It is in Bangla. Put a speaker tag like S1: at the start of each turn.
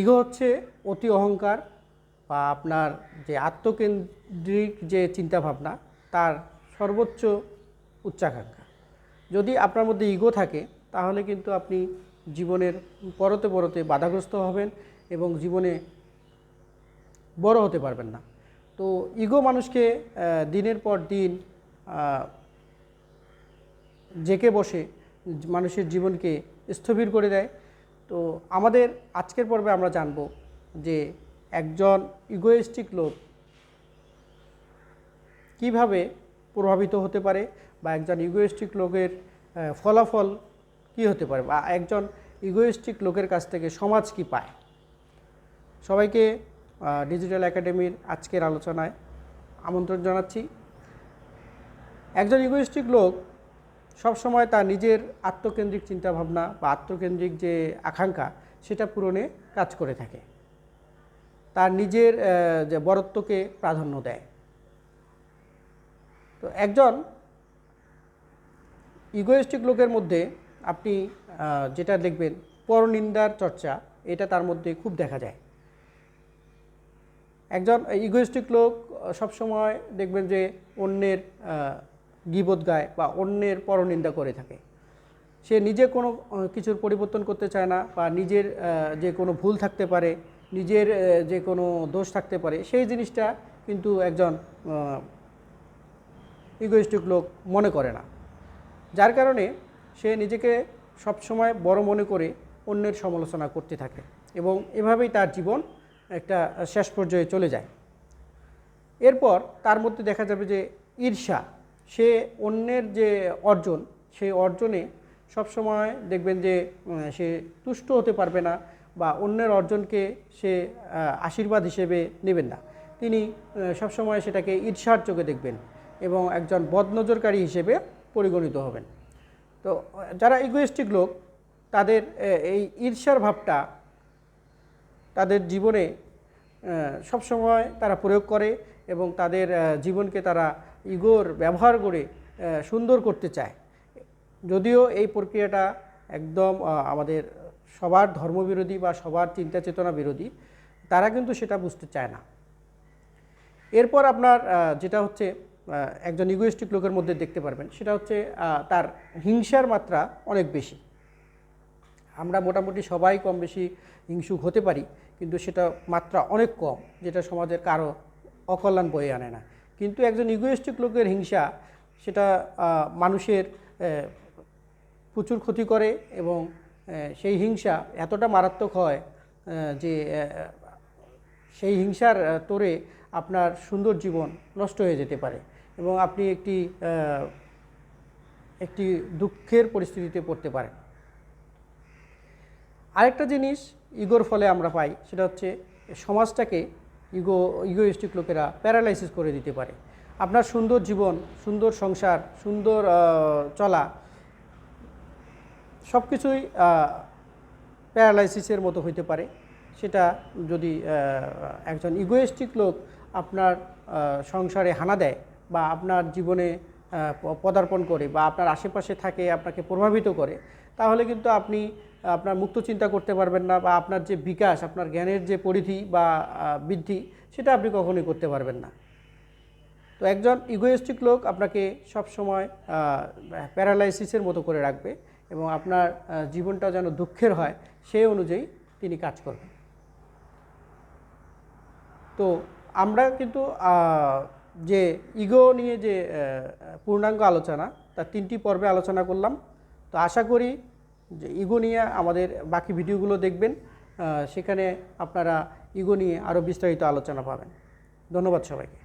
S1: ইগো হচ্ছে অতি অহংকার বা আপনার যে আত্মকেন্দ্রিক যে চিন্তাভাবনা, তার সর্বোচ্চ উচ্চাকাঙ্ক্ষা। যদি আপনার মধ্যে ইগো থাকে, তাহলে কিন্তু আপনি জীবনের পরতে পরতে বাধাগ্রস্ত হবেন এবং জীবনে বড় হতে পারবেন না। তো ইগো মানুষকে দিনের পর দিন জেকে বসে মানুষের জীবনকে স্থবির করে দেয়। তো আমাদের আজকের পর্বে আমরা জানব যে একজন ইগোয়েস্টিক লোক কীভাবে প্রভাবিত হতে পারে বা একজন ইগোয়েস্টিক লোকের ফলাফল কি হতে পারে বা একজন ইগোয়েস্টিক লোকের কাছ থেকে সমাজ কি পায়? সবাইকে ডিজিটাল একাডেমির আজকের আলোচনায় আমন্ত্রণ জানাচ্ছি। একজন ইগোয়েস্টিক লোক সবসময় তার নিজের আত্মকেন্দ্রিক চিন্তাভাবনা বা আত্মকেন্দ্রিক যে আকাঙ্ক্ষা, সেটা পূরণে কাজ করে থাকে। তার নিজের যে বরত্বকে প্রাধান্য দেয়। তো একজন ইগোয়েস্টিক লোকের মধ্যে আপনি যেটা দেখবেন, পরনিন্দার চর্চা, এটা তার মধ্যে খুব দেখা যায়। একজন ইগোয়েস্টিক লোক সবসময় দেখবেন যে অন্যের গীবত গায় বা অন্যের পরনিন্দা করে থাকে। সে নিজে কোনো কিছুর পরিবর্তন করতে চায় না বা নিজের যে কোনো ভুল থাকতে পারে, নিজের যে কোনো দোষ থাকতে পারে, সেই জিনিসটা কিন্তু একজন ইগোয়েস্টিক লোক মনে করে না। যার কারণে সে নিজেকে সবসময় বড় মনে করে অন্যের সমালোচনা করতে থাকে এবং এভাবেই তার জীবন একটা শেষ পর্যায়ে চলে যায়। এরপর তার মধ্যে দেখা যাবে যে ঈর্ষা সে অন্যের যে অর্জন, সেই অর্জনে সবসময় দেখবেন যে সে তুষ্ট হতে পারবে না বা অন্যের অর্জনকে সে আশীর্বাদ হিসেবে নেবেন না। তিনি সবসময় সেটাকে ঈর্ষার চোখে দেখবেন এবং একজন বদনজরকারী হিসেবে পরিগণিত হবেন। তো, যারা ইগোয়েস্টিক লোক, তাদের এই ঈর্ষার ভাবটা তাদের জীবনে সবসময় তারা প্রয়োগ করে এবং তাদের জীবনকে তারা ইগোর ব্যবহার করে সুন্দর করতে চায়। যদিও এই প্রক্রিয়াটা একদম আমাদের সবার ধর্মবিরোধী বা সবার চিন্তা চেতনা বিরোধী, তারা কিন্তু সেটা বুঝতে চায় না। এরপর আপনার যেটা হচ্ছে একজন ইগোয়েস্টিক লোকের মধ্যে দেখতে পারবেন, সেটা হচ্ছে তার হিংসার মাত্রা অনেক বেশি। আমরা মোটামুটি সবাই কম বেশি হিংসুক হতে পারি, কিন্তু সেটা মাত্রা অনেক কম, যেটা সমাজের কারও অকল্যাণ বয়ে আনে না। কিন্তু একজন ইগোয়েস্টিক লোকের হিংসা, সেটা মানুষের প্রচুর ক্ষতি করে এবং সেই হিংসা এতটা মারাত্মক হয় যে সেই হিংসার তোরে আপনার সুন্দর জীবন নষ্ট হয়ে যেতে পারে এবং আপনি একটি একটি দুঃখের পরিস্থিতিতে পড়তে পারেন। আরেকটা জিনিস ইগোর ফলে আমরা পাই, সেটা হচ্ছে সমাজটাকে ইগো, ইগোইস্টিক লোকেরা প্যারালাইসিস করে দিতে পারে। আপনার সুন্দর জীবন, সুন্দর সংসার, সুন্দর চলা সব কিছুই প্যারালাইসিসের মতো হইতে পারে। সেটা যদি একজন ইগোয়েস্টিক লোক আপনার সংসারে হানা দেয় বা আপনার জীবনে পদার্পণ করে বা আপনার আশেপাশে থাকে, আপনাকে প্রভাবিত করে, তাহলে কিন্তু আপনি, আপনার মুক্ত চিন্তা করতে পারবেন না বা আপনার যে বিকাশ, আপনার জ্ঞানের যে পরিধি বা বৃদ্ধি, সেটা আপনি কখনোই করতে পারবেন না। তো একজন ইগোয়েস্টিক লোক আপনাকে সবসময় প্যারালাইসিসের মতো করে রাখবে এবং আপনার জীবনটা যেন দুঃখের হয় সেই অনুযায়ী তিনি কাজ করবেন। তো আমরা কিন্তু যে ইগো নিয়ে যে পূর্ণাঙ্গ আলোচনা, তার তিনটি পর্বে আলোচনা করলাম। তো আশা করি যে ইগো নিয়ে আমাদের বাকি ভিডিওগুলো দেখবেন। সেখানে আপনারা ইগো নিয়ে আরও বিস্তারিত আলোচনা পাবেন। ধন্যবাদ সবাইকে।